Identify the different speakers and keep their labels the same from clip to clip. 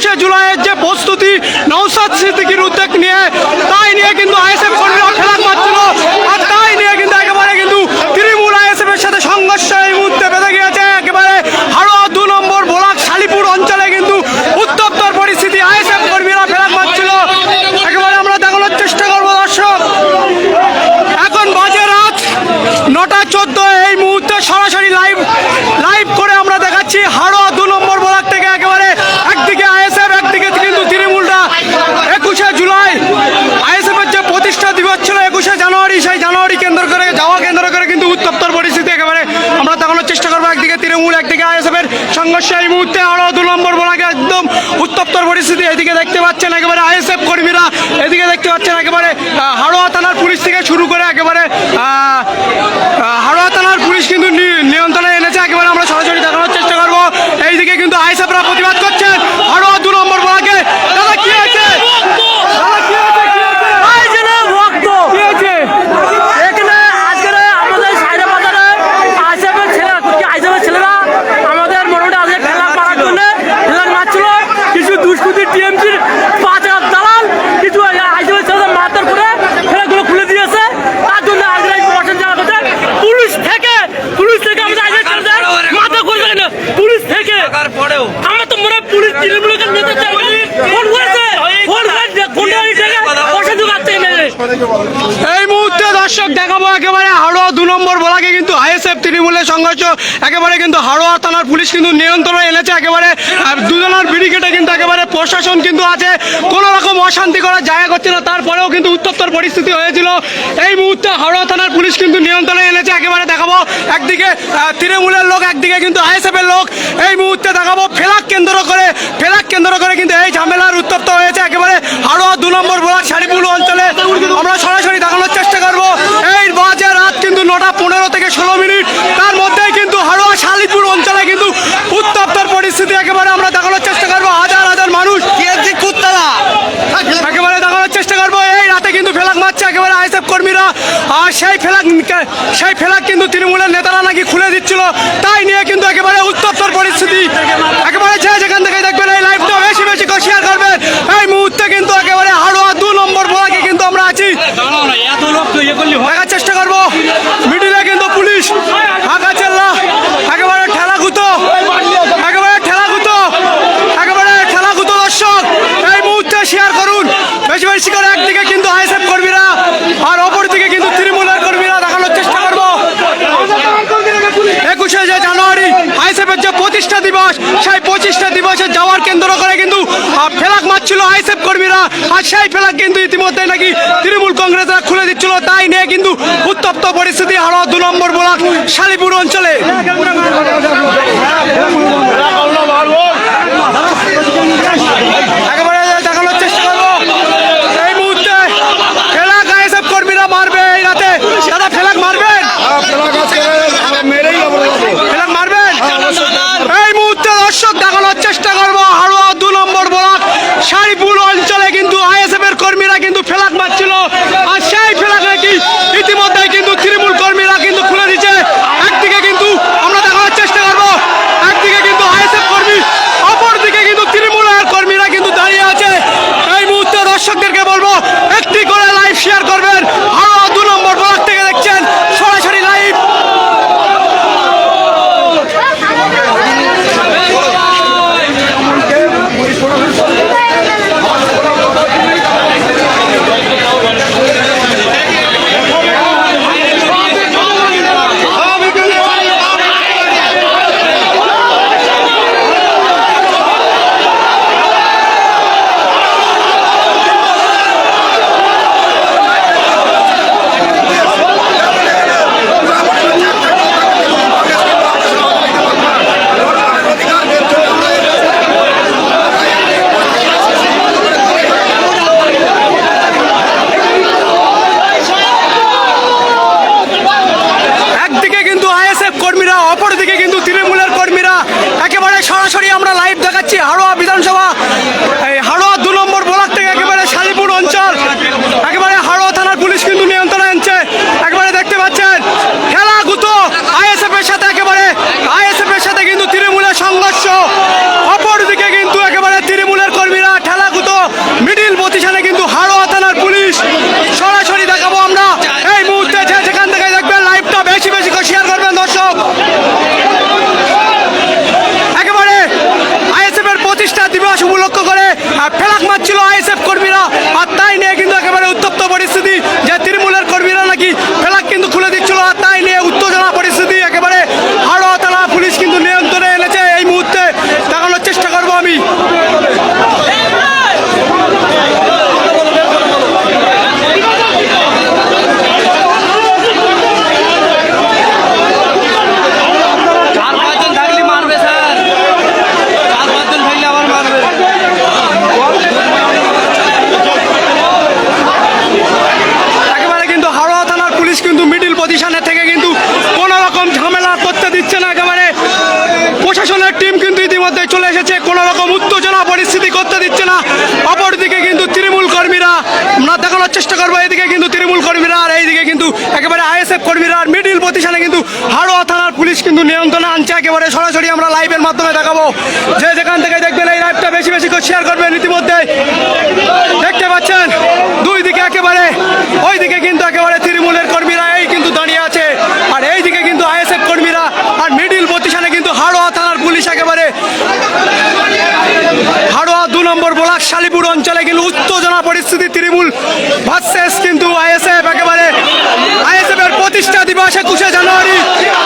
Speaker 1: একুশে জুলাইয়ের যে প্রস্তুতি নৌসাদ সিদ্দিকির উদ্যোগ নিয়ে তাই নিয়ে কিন্তু আইএসএফ কর্মীরা খেলা পাচ্ছিল আর তাই নিয়ে কিন্তু একেবারে কিন্তু তৃণমূল আইএসএফ এর সাথে সংঘর্ষ এই মুহূর্তে বেঁধে গিয়েছে একেবারে হাড়োয়া দু নম্বর ব্লক শালিপুর অঞ্চলে কিন্তু উত্তপ্তর পরিস্থিতি আইএসএফ কর্মীরা ফেরাক পাচ্ছিল একেবারে আমরা দেখানোর চেষ্টা করব দর্শক এখন বাজে রাত নটা চোদ্দ এই মুহূর্তে সরাসরি লাইভ লাইভ করে আমরা দেখাচ্ছি হাড়োয়া দু নম্বর ব্লক থেকে একেবারে একদিকে আইএসএফ একদিকে কিন্তু তৃণমূলটা একুশে জুলাই আইএসএফ এর যে প্রতিষ্ঠা দিবস ছিল একুশে জানুয়ারি সেই জানুয়ারি কেন্দ্র করে যাওয়া কেন্দ্র করে কিন্তু উত্তপ্তর পরিস্থিতি একেবারে আমরা দেখানোর চেষ্টা করব একদিকে তৃণমূল একদিকে আইএসএফ এর সংঘর্ষ এই মুহূর্তে আরও দু নম্বর ব্লকে একদম উত্তপ্তর পরিস্থিতি। এদিকে দেখতে পাচ্ছেন একেবারে আইএসএফ কর্মীরা, এদিকে দেখতে পাচ্ছেন একেবারে আহ, হাড়োয়া থানার পুলিশ থেকে শুরু করে একেবারে আহ, আহ, হাড়োয়া থানার পুলিশ কিন্তু নি- নিয়ন্ত্রণে এনেছে একেবারে আমরা সরাসরি দেখানোর চেষ্টা করব এইদিকে কিন্তু আইএসএফরা প্রতিবাদ করছেন হাড়োয়া দু নম্বর ব্লকে দাদা কি হয়েছে দাদা কি হয়েছে কি হয়েছে কি হয়েছে
Speaker 2: এখানে আজকের আমাদের সাইডে বাজারে আইসেফের ছেলেরা কি আইসেফের ছেলেরা আমাদের মোটামুটি আজকে খেলা করার জন্য খেলা মারছিল কিছু দুষ্কৃতি টিএমসির পাঁচ হাজার দালাল কিছু আইসেফের ছেলেদের মারধর করে খেলাগুলো খুলে দিয়েছে তার জন্য আজকে এই প্রশাসন যাওয়া করছে পুলিশ থেকে পুলিশ থেকে আমাদের আইসেফের ছেলেদের মাথা করে দেয় না পুলিশ থেকে আমরা তো মনে হয় পুলিশ তৃণমূলের নেতা ফোন করেছে ফোন করে ফোন থেকে পয়সা দিয়ে মারতে গেলে
Speaker 1: এই মুহূর্তে দর্শক দেখাবো একেবারে হাড়োয়া দু নম্বর বলাকে কিন্তু আইএসএফ তৃণমূলের একেবারে কিন্তু হাড়োয়া থানার পুলিশ কিন্তু নিয়ন্ত্রণে এনেছে, একেবারে দুজনের ব্রিগেডে কিন্তু একেবারে প্রশাসন কিন্তু আছে। কোনো রকম অশান্তি করার জায়গা করছে না, তারপরেও কিন্তু উত্তপ্তর পরিস্থিতি হয়েছিল। এই মুহূর্তে হাড়োয়া থানার পুলিশ কিন্তু নিয়ন্ত্রণে এনেছে, একেবারে দেখাবো। একদিকে তৃণমূলের লোক, একদিকে কিন্তু আইএসএফ এর লোক। এই মুহূর্তে দেখাবো, ফেলাক কেন্দ্র করে, ফেলাক কেন্দ্র করে কিন্তু এই ঝামেলার উত্তপ্ত হয়েছে, একেবারে হাড়োয়া দু নম্বর ব্লক শাড়িপুর অঞ্চলে। আমরা সরাসরি দেখানোর চেষ্টা করব এই বাজে রাত কিন্তু নটা পনেরো থেকে ষোলো মিনিট তার মধ্যেই কিন্তু হাড়োয়া শালিপুর অঞ্চলে কিন্তু উত্তপ্তর পরিস্থিতি একেবারে আমরা দেখানোর চেষ্টা করব হাজার হাজার মানুষ একেবারে দেখানোর চেষ্টা করব এই রাতে কিন্তু ফেলাক মারছে একেবারে আইএসএফ কর্মীরা আর সেই ফেলাক সেই ফেলাক কিন্তু তৃণমূলের নেতারা নাকি খুলে দিচ্ছিল। তাই নিয়ে কিন্তু একেবারে উত্তপ্তর পরিস্থিতি। একেবারে যে যেখান থেকে দেখবেন এই লাইভটা বেশি বেশি করে শেয়ার করবেন এই মুহূর্তে কিন্তু একেবারে হাড়োয়া দু নম্বর ব্লকে কিন্তু আমরা আছি। চেষ্টা করব। মিডিলে কিন্তু পুলিশ ঠেলা ঠেলা ঠেলা মুহূর্তে শেয়ার করুন। বেশি বেশি একদিকে কিন্তু আইএসএফ কর্মীরা আর অপর দিকে কিন্তু তৃণমূলের কর্মীরা দেখানোর চেষ্টা করব একুশে যে জানুয়ারি আইএসএফ এর যে প্রতিষ্ঠা দিবস সেই পঁচিশটা দিবসে যাওয়ার কেন্দ্র করে কিন্তু ফেলাক মারছিল আইসেফ কর্মীরা। আর সেই ফেলাক কিন্তু ইতিমধ্যে নাকি তৃণমূল কংগ্রেসরা খুলে দিচ্ছিল। তাই নিয়ে কিন্তু উত্তপ্ত পরিস্থিতি আরও দু নম্বর বোলাক শালিপুর অঞ্চলে। আর লাইভ হাড়োয়া বিধানসভা। এই হাড়োয়া দু নম্বর ব্লক থেকে একেবারে শালিপুর অঞ্চল। একেবারে হাড়োয়া থানার পুলিশ কিন্তু নিয়ন্ত্রণে আনছে। একেবারে দেখতে পাচ্ছেন খেলা গুতো আইএসএফ এর সাথে একেবারে আইএসএফ এর সাথে কিন্তু তৃণমূলের সংঘর্ষ অপরদিকে কিন্তু একেবারে তৃণমূলের পজিশনে থেকে কিন্তু কোনো রকম ঝামেলা করতে দিচ্ছে না একেবারে প্রশাসনের টিম কিন্তু ইতিমধ্যে চলে এসেছে কোনো রকম উত্তেজনা পরিস্থিতি করতে দিচ্ছে না অপরদিকে কিন্তু তৃণমূল কর্মীরা আমরা দেখানোর চেষ্টা করব এইদিকে কিন্তু তৃণমূল কর্মীরা আর এইদিকে কিন্তু একেবারে আইএসএফ কর্মীরা আর মিডিল প্রতিষ্ঠানে কিন্তু হাড়োয়া থানার পুলিশ কিন্তু নিয়ন্ত্রণে আনছে। একেবারে সরাসরি আমরা লাইভের মাধ্যমে দেখাবো। যে যেখান থেকে দেখবেন এই লাইভটা বেশি বেশি করে শেয়ার করবেন ইতিমধ্যে। দেখতে পাচ্ছেন? দুই দিকে একেবারে ওই দিকে কিন্তু একেবারে তৃণমূলের কর্মীরা এই কিন্তু দাঁড়িয়ে আছে। আর এই দিকে কিন্তু আইএসএফ কর্মীরা আর মিডিল প্রতিষ্ঠানে কিন্তু হাড়োয়া থানার পুলিশ একেবারে হাড়োয়া দু নম্বর ব্লক শালিপুর অঞ্চলে কিন্তু উত্তেজনা পরিস্থিতি তৃণমূল ভার্সেস কিন্তু আইএসএফ একেবারে আইএসএফ এর প্রতিষ্ঠা দিবস একুশে জানুয়ারি।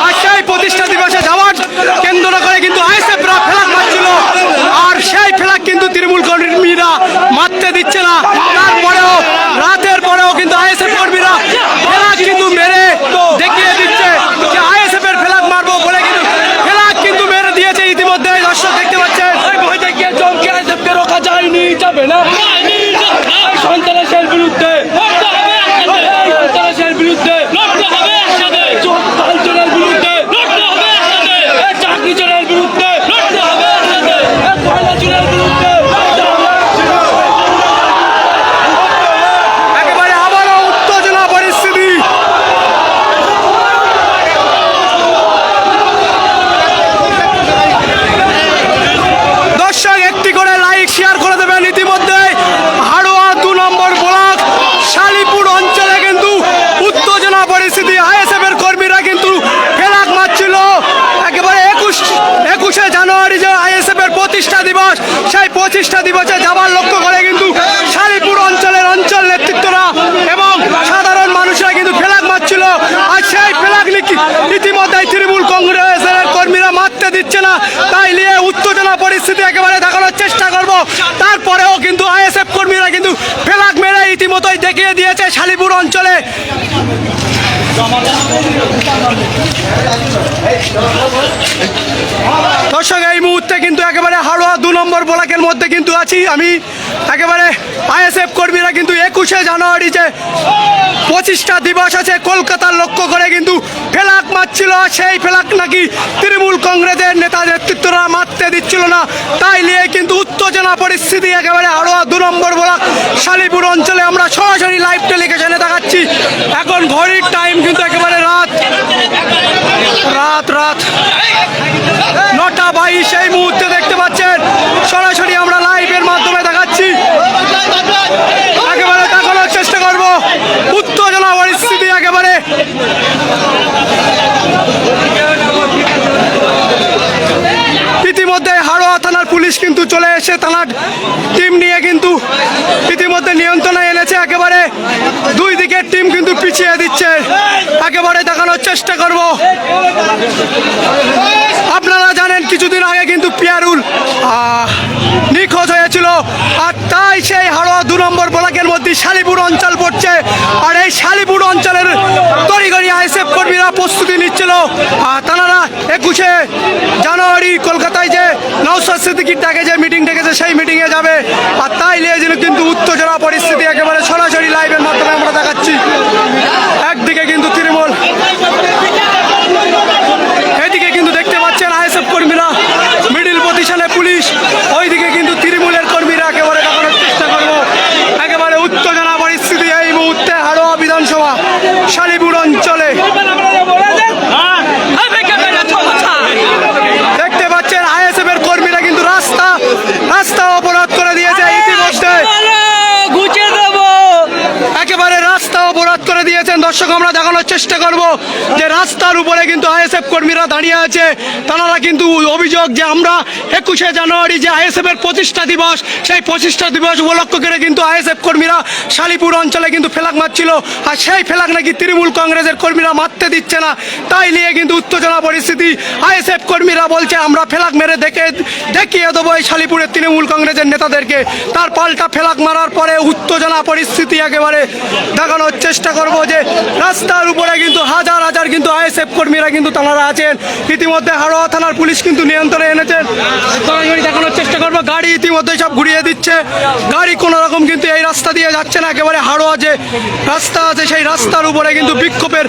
Speaker 1: আর সেই প্রতিষ্ঠা দিবসে যাওয়ার কেন্দ্র করে কিন্তু আইএসএফ রা ফেলাক মারছিল। আর সেই ফেলাক কিন্তু তৃণমূল কর্মীরা মারতে দিচ্ছে না তারপরেও রাতের পরেও কিন্তু আইএসএফ কর্মীরা ফেলাক কিন্তু মেরে দেখিয়ে দিচ্ছে যে আইএসএফ এর ফেলাক মারবো বলে কিন্তু ফেলাক কিন্তু মেরে দিয়েছে ইতিমধ্যে দর্শক দেখতে পাচ্ছেন
Speaker 2: ভয়তে গিয়ে চমকে আইসেফকে রোকা যায়নি যাবে না সন্ত্রাসের বিরুদ্ধে সন্ত্রাসের বিরুদ্ধে চোরের বিরুদ্ধে চাকরি চোরের বিরুদ্ধে কয়লা চোরের বিরুদ্ধে
Speaker 1: একেবারে আবারও উত্তেজনা পরিস্থিতি দর্শক একটি করে লাইক শেয়ার করে দেবেন ইতিমধ্যে হাড়োয়া দু নম্বর ব্লক শালিপুর অঞ্চলে কিন্তু উত্তেজনা পরিস্থিতি আইএসএফ এর কর্মীরা কিন্তু ফেলাক মারছিল একেবারে একুশ একুশে জানুয়ারি যে আইএসএফ এর প্রতিষ্ঠা দিবস সেই প্রতিষ্ঠা দিবসে যাবার লক্ষ্য করে কিন্তু শালিপুর অঞ্চলের অঞ্চল নেতৃত্বরা এবং সাধারণ মানুষরা কিন্তু ফেলাক মারছিল আর সেই ফেলাক নীতি- ইতিমধ্যেই তৃণমূল কংগ্রেসের কর্মীরা মারতে দিচ্ছে না, তাই নিয়ে উত্তেজনা পরিস্থিতি একেবারে দেখানোর চেষ্টা করব। তারপরেও কিন্তু আইএসএফ কর্মীরা কিন্তু ফেলাক মেরে ইতিমধ্যেই দেখিয়ে দিয়েছে শালিপুর অঞ্চলে। দর্শক, এই মুহূর্তে কিন্তু একেবারে হাড়োয়া দু নম্বর ব্লকের মধ্যে কিন্তু আছি আমি। একেবারে আইএসএফ কর্মীরা কিন্তু একুশে জানুয়ারি যে পঁচিশটা দিবস আছে কিন্তু সেই ফেলাক নাকি তৃণমূল কংগ্রেসের নেতা নেতৃত্বরা মারতে দিচ্ছিল না। তাই নিয়ে কিন্তু উত্তেজনা পরিস্থিতি একেবারে হাড়োয়া দু নম্বর ব্লক শালিপুর অঞ্চলে আমরা সরাসরি লাইভ টেলিভিশনে দেখাচ্ছি। এখন ঘড়ির টাইম কিন্তু একেবারে রাত। রাত রাত। নটা বাইশ, এই মুহূর্তে দেখতে পাচ্ছেন, সরাসরি আমরা লাইভের মাধ্যমে দেখাচ্ছি একেবারে দেখানোর চেষ্টা করব উত্তেজনা পরিস্থিতি একেবারে ইতিমধ্যে হাড়োয়া থানার পুলিশ কিন্তু চলে এসে থানার টিম নিয়ে কিন্তু ইতিমধ্যে নিয়ন্ত্রণে এনেছে। একেবারে দুই দিকের টিম কিন্তু পিছিয়ে দিচ্ছে। একেবারে দেখানোর চেষ্টা করব। আপনারা জানেন, কিছুদিন আগে কিন্তু পিয়ারুল নিখোঁজ হয়েছিল। আর তাই সেই হাড়োয়া দু নম্বর ব্লকের মধ্যে শালিপুর অঞ্চল পড়ছে। আর এই শালিপুর অঞ্চলের তড়িগড়ি আইসএফ কর্মীরা প্রস্তুতি নিচ্ছিল। তারা একুশে জানুয়ারি কলকাতায় যে নৌসাদ সিদ্দিকির ডাকে যে মিটিং ডেকেছে, সেই মিটিংয়ে যাবে। আর তাই নিয়ে কিন্তু উত্তেজনা, পরিস্থিতি একেবারে সরাসরি লাইভের মাধ্যমে আমরা দেখাচ্ছি একদিকে কিন্তু তৃণমূল এদিকে কিন্তু দেখতে পাচ্ছেন আইএসএফ কর্মীরা মিডিল পজিশনে পুলিশ ওইদিকে কিন্তু তৃণমূলের কর্মীরা একেবারে দেখানোর চেষ্টা করব একেবারে উত্তেজনা পরিস্থিতি এই মুহূর্তে হাড়োয়া বিধানসভা শালিপুর অঞ্চলে দেখতে পাচ্ছেন আইএসএফ এর কর্মীরা কিন্তু রাস্তা রাস্তা অবরোধ করে দিয়েছে ইতিমধ্যে
Speaker 2: গুছিয়ে দেবো
Speaker 1: একেবারে রাস্তা অবরোধ করে দিয়েছেন দর্শক, আমরা দেখানোর চেষ্টা করব যে রাস্তার উপরে কিন্তু আইএসএফ কর্মীরা দাঁড়িয়ে আছে। তারা কিন্তু অভিযোগ যে আমরা একুশে জানুয়ারি যে আইএসএফ এর প্রতিষ্ঠা দিবস, সেই প্রতিষ্ঠা দিবস উপলক্ষ করে কিন্তু আইএসএফ কর্মীরা শালিপুর অঞ্চলে কিন্তু ফেলাক মারছিল। আর সেই ফেলাক নাকি তৃণমূল কংগ্রেসের কর্মীরা মারতে দিচ্ছে না। তাই নিয়ে কিন্তু উত্তেজনা পরিস্থিতি। আইএসএফ কর্মীরা বলছে, আমরা ফেলাক মেরে দেখে, দেখিয়ে দেবো এই শালিপুরের তৃণমূল কংগ্রেসের নেতাদেরকে। তার পাল্টা ফেলাক মারার পরে উত্তেজনা পরিস্থিতি একেবারে দেখানোর চেষ্টা করব যে রাস্তার উপরে কিন্তু হাজার হাজার কিন্তু আইএসএফ কর্মীরা কিন্তু তারা আছেন। ইতিমধ্যে হাড়োয়া থানার পুলিশ কিন্তু নিয়ন্ত্রণে এনেছেন সরাসরি দেখানোর চেষ্টা করব। গাড়ি ইতিমধ্যে সব ঘুরিয়ে দিচ্ছে। গাড়ি কোনো রকম কিন্তু এই রাস্তা দিয়ে যাচ্ছে না। একেবারে হাড়োয়া যে রাস্তা আছে সেই রাস্তার উপরে কিন্তু বিক্ষোভের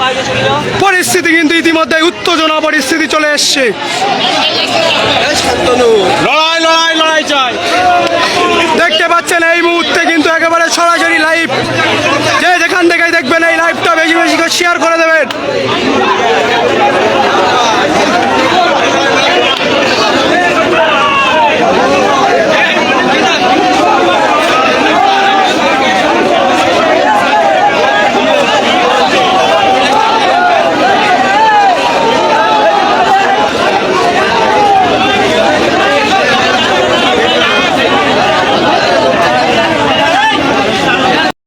Speaker 1: পরিস্থিতি কিন্তু ইতিমধ্যে উত্তেজনা পরিস্থিতি চলে এসছে।
Speaker 3: লড়াই লড়াই লড়াই চাই।
Speaker 1: দেখতে পাচ্ছেন এই শেয়ার করে দেবেন।